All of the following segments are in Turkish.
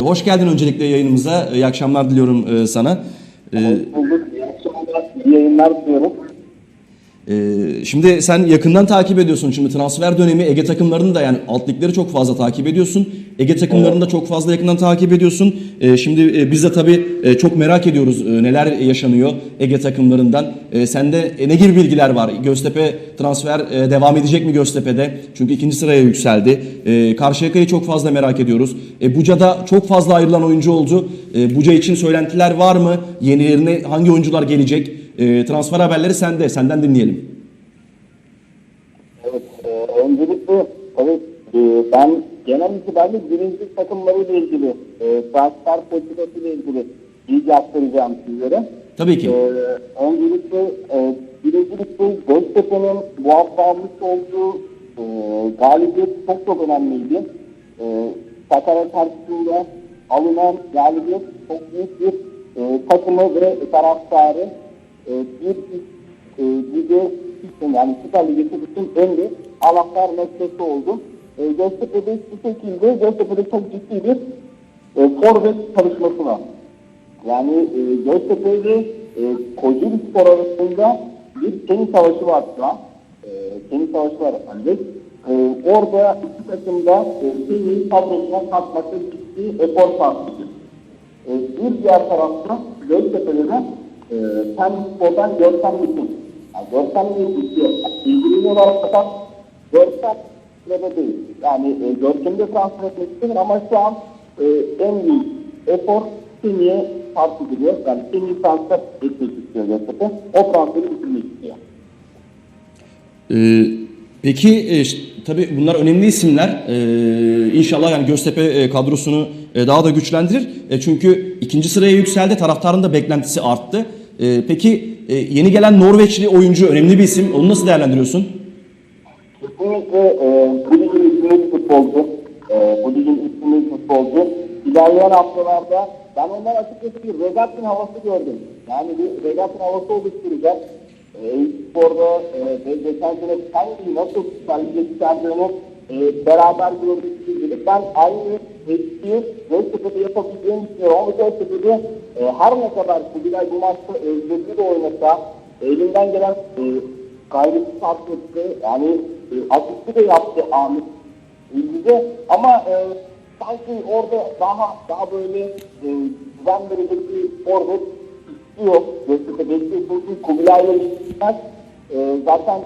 Hoş geldin öncelikle yayınımıza. İyi akşamlar diliyorum e, sana. E, bulduk. İyi akşamlar, iyi yayınlar diliyorum. E, şimdi sen yakından takip ediyorsun. Şimdi transfer dönemi Ege takımlarını da yani alt ligleri çok fazla takip ediyorsun. Ege takımlarını da çok fazla yakından takip ediyorsun. E, şimdi e, biz de tabii e, çok merak ediyoruz e, neler yaşanıyor Ege takımlarından. E, sende ne gibi bilgiler var? Göztepe transfer devam edecek mi Göztepe'de? Çünkü ikinci sıraya yükseldi. Karşıyaka'yı çok fazla merak ediyoruz. Buca'da çok fazla ayrılan oyuncu oldu. E, Buca için söylentiler var mı? Yeni yerine hangi oyuncular gelecek? E, transfer haberleri sende. Senden dinleyelim. Evet, e, öncelikle tabii e, ben genel itibariyle birinci takımlarıyla ilgili, e, transfer politikasıyla ilgili bilgi aktaracağım sizlere. Tabii ki. E, öncelikle e, birincilikte Göztepe'nin bu hafta almış olduğu e, galibiyet çok çok önemliydi. E, Sakarya karşısında alınan galibiyet çok büyük bir e, takımı ve taraftarı e, bir e, lige yani Süper Lig'e çıksın en bir anahtar noktası oldu. E, Göztepe'de bu şekilde Göztepe'de çok ciddi bir e, forvet çalışması var. Yani e, Göztepe ile e, Kocaeli Spor arasında bir tenis savaşı var şu an. E, tenis savaşı var efendim. E, orada iki takım da e, tenis kadrosuna katmakta ciddi efor sarf. E, bir diğer tarafta Göztepe'de de e, Fen Spor'dan Görkem Bütün. Yani Görkem Bütün ilgileniyorlar fakat Görkem sırada değil. Yani e, Görkem'i de transfer etmek istiyor ama şu an e, en büyük efor Semih'e sarf ediliyor. Yani Semih'i transfer etmek istiyor Göztepe. O transferi bitirmek istiyor. Ee, peki e, tabii bunlar önemli isimler. Ee, inşallah yani Göztepe e, kadrosunu e, daha da güçlendirir. E, çünkü ikinci sıraya yükseldi. Taraftarın da beklentisi arttı. E, peki e, yeni gelen Norveçli oyuncu önemli bir isim. Onu nasıl değerlendiriyorsun? Kesinlikle e, bu ligin üstünde bir futbolcu. E, bu ligin üstünde futbolcu. İlerleyen haftalarda ben ondan açıkçası bir regatin havası gördüm. Yani bir regatin havası oluşturacak. E, Spor'da e, geçen sene hangi nasıl Süper Lig'e çıkardığını e, beraber gördük. Ben aynı etkiyi Göztepe'de yapabileceğini düşünüyorum. Ama Göztepe'de e, her ne kadar Kubilay bu maçta özgürlüğü de oynasa elinden gelen e, gayreti sarf. Yani e, asisti de yaptı Ahmet İlgice ama e, sanki orada daha daha böyle e, güven verecek bir forvet istiyor. Göztepe bekliyor çünkü Kubilay'la ilgilenmez. E, zaten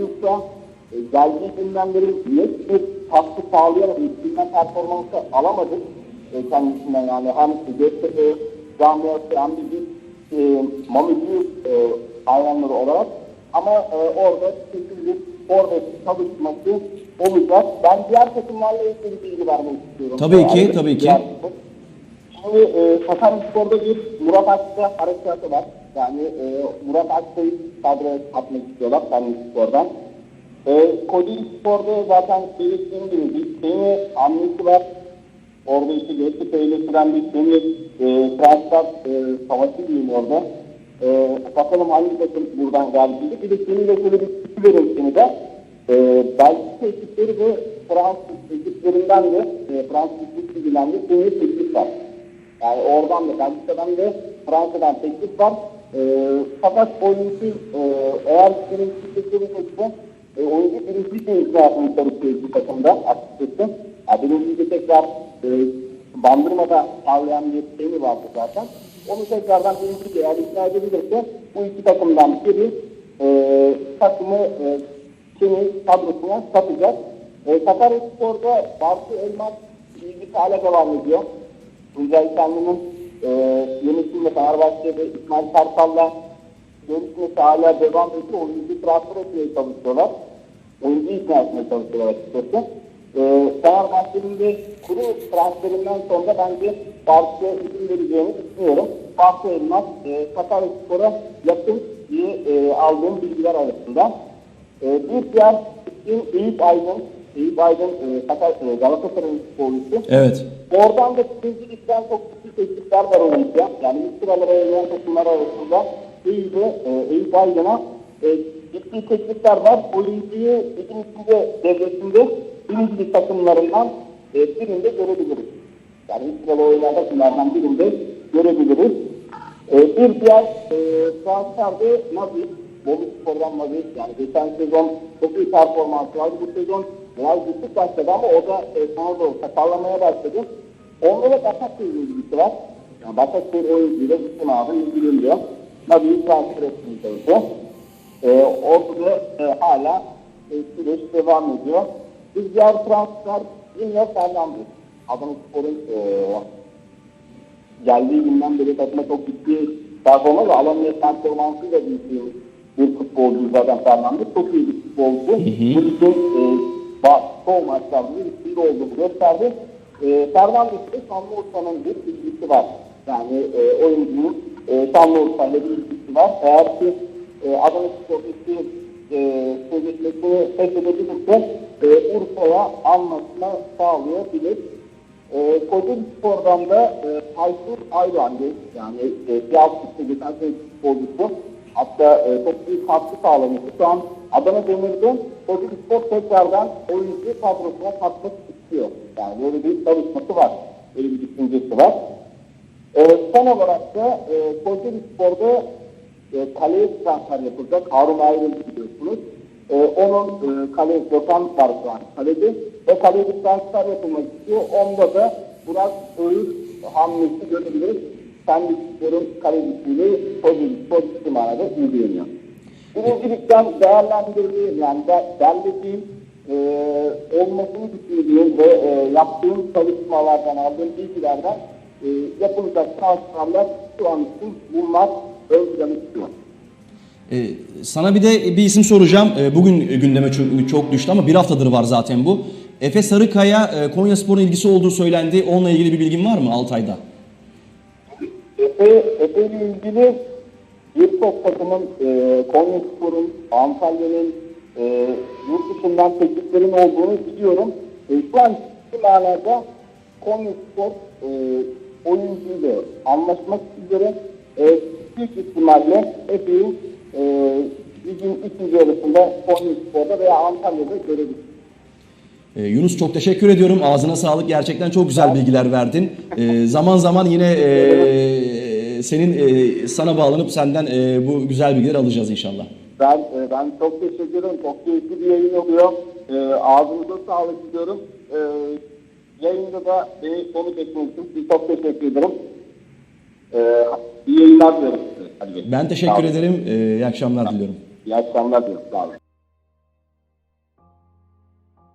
Yusuf'a e, geldiği günden beri net bir katkı sağlayamadı. İlgilen performansı alamadı e, kendisinden yani hem Göztepe camiası hem de biz e, Yusuf e, hayranları olarak ama e, orada kesin bir forvet çalışması olacak. Ben diğer takımlarla ilgili bilgi vermek istiyorum. Tabii ki, Yani tabii ki. takım. Şimdi e, Sakaryaspor'da bir Murat Akça harekatı var. Yani e, Murat Akça'yı kadroya katmak istiyorlar Sakaryaspor'dan. E, Kocaeli Spor'da zaten belirttiğim gibi bir seni hamlesi var. Orada işte Göztepe ile süren bir seni e, transfer e, savaşı diyeyim orada. E, bakalım hangi takım buradan geldiğini. Bir de seninle şöyle bir fikir vereyim seni de. E, Belçika ekipleri ve Fransız ekiplerinden de e, Fransız ekiplerinden de seni teklif var. Yani oradan da Belçika'dan ve Fransa'dan teklif var. E, fakat oyuncu e, eğer senin teklifleri yoksa e, oyuncu birinci ikna etmeye çalışıyor iki takımda açıkçası. Yani birinci de tekrar e, bandırmada sağlayan bir şey vardı zaten. Onu tekrardan birinci de eğer ikna edebilirse bu iki takımdan biri e, takımı e, kimi kadrosuna satacak. E, Sakaryaspor'da Bartu Elmas ilgi hala devam ediyor. Tuncay Şenli'nin e, yönetimle Fenerbahçe'de İsmail Kartal'la görüşmesi hala devam ediyor. Oyuncu transfer etmeye çalışıyorlar. Oyuncu ikna etmeye çalışıyorlar açıkçası. E, Fenerbahçe'nin de kuru transferinden sonra bence Bartu'ya izin vereceğini düşünüyorum. Bartu Elmas e, Sakaryaspor'a yakın diye e, aldığım bilgiler arasında. E, bir diğer isim Eyüp Aydın. Eyüp Aydın e, Sakar, e, Galatasaray'ın futbolcusu. Evet. Oradan da ikinci ligden çok ciddi teklifler var oyuncuya. Yani üst sıralara oynayan takımlar arasında Eyüp'e, e, Eyüp Aydın'a e, ciddi teklifler var. Oyuncuyu ligin içinde devresinde birinci lig takımlarından e, birinde görebiliriz. Yani sıralı oyunlarda bunlardan birinde görebiliriz. E, bir diğer e, transfer de Nabi. Bolu Spor'dan Nabi. Yani geçen sezon çok iyi performansı vardı. Bu sezon biraz düşük başladı ama o da e, doğru sakallamaya başladı. Onda da Başakşehir'le ilgisi var. Yani Başakşehir oyuncuyla bütün abi ilgileniyor. Nabi'yi transfer etmeye çalışıyor. E, orada da e, hala e, süreç devam ediyor. Bir diğer transfer yine Fernandes. Adana Spor'un e, geldiği günden beri takıma çok ciddi performans ve Alanya performansıyla bir, bir futbolcu zaten Fernandes. Çok iyi bir futbolcu. Bu ligin e, ba- çoğu maçlarda üstünde olduğunu gösterdi. E, Fernandes'te Şanlıurfa'nın bir ilgisi var. Yani e, oyuncunun e, Şanlıurfa'yla bir ilgisi var. Eğer ki e, Adana Spor'daki e, sözleşmesini feshedebilirse e, Urfa'ya anlaşma sağlayabilir. E, Kocaeli Spor'dan da e, Tayfur Ayran yani e, ligde geçen sene futbolcusu hatta e, çok büyük katkı sağlamıştı. Şu an Adana Demir'de Kocaeli Spor tekrardan oyuncu kadrosuna katmak istiyor. Yani böyle bir çalışması var. Böyle bir düşüncesi var. E, son olarak da e, Kocaeli Spor'da e, kaleye transfer yapılacak. Harun Ayrıl biliyorsunuz. E, onun e, kale Gökhan var şu an kalede ve kaleye bir transfer yapılmak istiyor. Onda da Burak Öğür hamlesi görebiliriz. Kendi sporun kalecisiyle Spor ciddi manada ilgileniyor. Birincilikten değerlendirdiğim yani de, derlediğim e, olmasını düşündüğüm ve e, yaptığım çalışmalardan aldığım bilgilerden e, yapılacak transferler şu an için bunlar ön. Ee, sana bir de bir isim soracağım. Ee, bugün gündeme çok, çok düştü ama bir haftadır var zaten bu. Efe Sarıkaya e, Konya Spor'un ilgisi olduğu söylendi. Onunla ilgili bir bilgin var mı Altay'da? Efe, Efe ile ilgili birçok takımın e, Konya Spor'un, Antalya'nın e, yurt dışından tekliflerin olduğunu biliyorum. E, şu an manada Konya Spor e, oyuncuyla anlaşmak üzere e, büyük ihtimalle Efe'yi e, ligin ikinci yarısında Konya Spor'da veya Antalya'da görebiliriz. Ee, Yunus çok teşekkür ediyorum. Ağzına sağlık. Gerçekten çok güzel bilgiler verdin. Ee, zaman zaman yine e, senin e, sana bağlanıp senden e, bu güzel bilgileri alacağız inşallah. Ben e, ben çok teşekkür ederim. Çok keyifli bir yayın oluyor. E, ağzınıza sağlık diyorum. E, yayında da beni konuk ettiğiniz için çok teşekkür ederim. E, iyi yayınlar diliyorum size. Ben teşekkür ederim. Ee, iyi akşamlar diliyorum. İyi akşamlar diliyorum. Sağ olun.